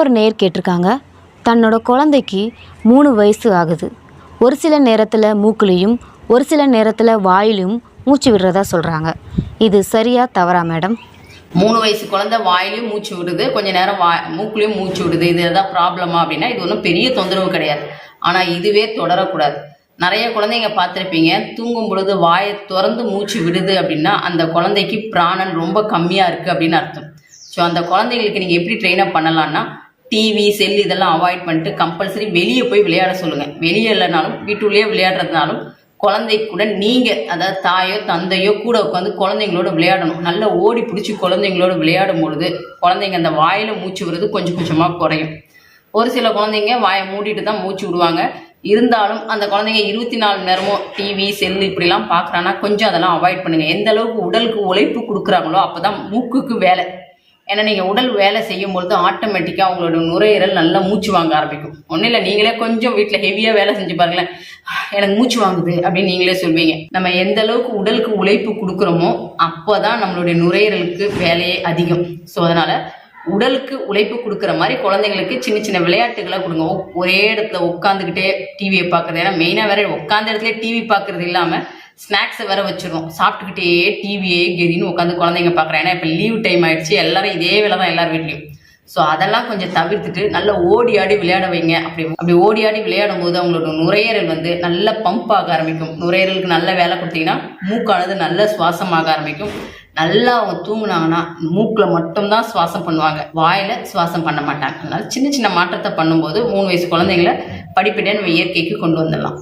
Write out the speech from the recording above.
இன்னொரு நேர் கேட்டிருக்காங்க. தன்னோட குழந்தைக்கு மூணு வயசு ஆகுது. ஒரு சில நேரத்தில் மூக்குலேயும் ஒரு சில நேரத்தில் வாயிலும் மூச்சு விடுறதா சொல்கிறாங்க இது சரியா தவறா மேடம்? மூணு வயசு குழந்தை வாயிலையும் மூச்சு விடுது. கொஞ்ச நேரம் வா மூக்குலையும் மூச்சு விடுது. இது எதாவது ப்ராப்ளமா அப்படின்னா இது ஒன்றும் பெரிய தொந்தரவு கிடையாது. ஆனால் இதுவே தொடரக்கூடாது. நிறைய குழந்தைங்க பார்த்துருப்பீங்க தூங்கும் பொழுது வாயை திறந்து மூச்சு விடுது அப்படின்னா அந்த குழந்தைக்கு பிராணன் ரொம்ப கம்மியாக இருக்குது அப்படின்னு அர்த்தம். ஸோ அந்த குழந்தைங்களுக்கு நீங்கள் எப்படி ட்ரெயின் அப் பண்ணலான்னா டிவி செல் இதெல்லாம் அவாய்ட் பண்ணிட்டு கம்பல்சரி வெளியே போய் விளையாட சொல்லுங்கள் வெளியே இல்லைனாலும் வீட்டுள்ளேயே விளையாடுறதுனாலும் குழந்தை கூட நீங்கள் அதாவது தாயோ தந்தையோ கூட உட்காந்து குழந்தைங்களோட விளையாடணும். நல்லா ஓடி பிடிச்சி குழந்தைங்களோட விளையாடும் பொழுது குழந்தைங்க அந்த வாயில் மூச்சு விடுறது கொஞ்சம் கொஞ்சமாக குறையும். ஒரு சில குழந்தைங்க வாயை மூடிட்டு தான் மூச்சு விடுவாங்க. இருந்தாலும் அந்த குழந்தைங்க இருபத்தி நாலு மணி நேரமும் டிவி செல் இப்படிலாம் பார்க்குறாங்கன்னா கொஞ்சம் அதெல்லாம் அவாய்ட் பண்ணுங்கள் எந்த அளவுக்கு உடலுக்கு உழைப்பு கொடுக்குறாங்களோ அப்போ தான் மூக்குக்கு வேலை. ஏன்னா நீங்கள் உடல் வேலை செய்யும் பொழுது ஆட்டோமேட்டிக்காக உங்களோட நுரையீரல் நல்லா மூச்சு வாங்க ஆரம்பிக்கும். ஒன்றும் இல்லை நீங்களே கொஞ்சம் வீட்டில் ஹெவியாக வேலை செஞ்சு பாருங்களேன். எனக்கு மூச்சு வாங்குது அப்படின்னு நீங்களே சொல்வீங்க. நம்ம எந்த அளவுக்கு உடலுக்கு உழைப்பு கொடுக்குறோமோ அப்போ தான் நம்மளுடைய நுரையீரலுக்கு வேலையே அதிகம். ஸோ அதனால் உடலுக்கு உழைப்பு கொடுக்குற மாதிரி குழந்தைங்களுக்கு சின்ன சின்ன விளையாட்டுகளை கொடுங்க. ஒரே இடத்துல உட்காந்துக்கிட்டே டிவியை பார்க்குறது. ஏன்னா மெயினாக வேற உட்காந்த இடத்துல டிவி பார்க்குறது இல்லாமல் ஸ்நாக்ஸை வேற வச்சிருவோம் சாப்பிட்டுக்கிட்டே டிவியே கெதின்னு உட்காந்து குழந்தைங்க பார்க்குறேன் ஏன்னா இப்போ லீவ் டைம் ஆயிடுச்சு. எல்லாரும் இதே வேலை தான் எல்லார் வீட்லையும். ஸோ அதெல்லாம் கொஞ்சம் தவிர்த்துட்டு நல்லா ஓடி ஆடி விளையாட வைங்க. அப்படி அப்படி ஓடி ஆடி விளையாடும் போது அவங்களோட நுரையீரல் வந்து நல்ல பம்ப் ஆக ஆரம்பிக்கும். நுரையீரலுக்கு நல்ல வேலை கொடுத்தீங்கன்னா மூக்கானது நல்ல சுவாசமாக ஆரம்பிக்கும். நல்லா அவங்க தூங்குனாங்கன்னா மூக்கில் மட்டும்தான் சுவாசம் பண்ணுவாங்க. வாயில சுவாசம் பண்ண மாட்டாங்க. அதனால சின்ன சின்ன மாற்றத்தை பண்ணும்போது மூணு வயசு குழந்தைங்கள படிப்படியாக நம்ம இயற்கைக்கு கொண்டு வந்துடலாம்.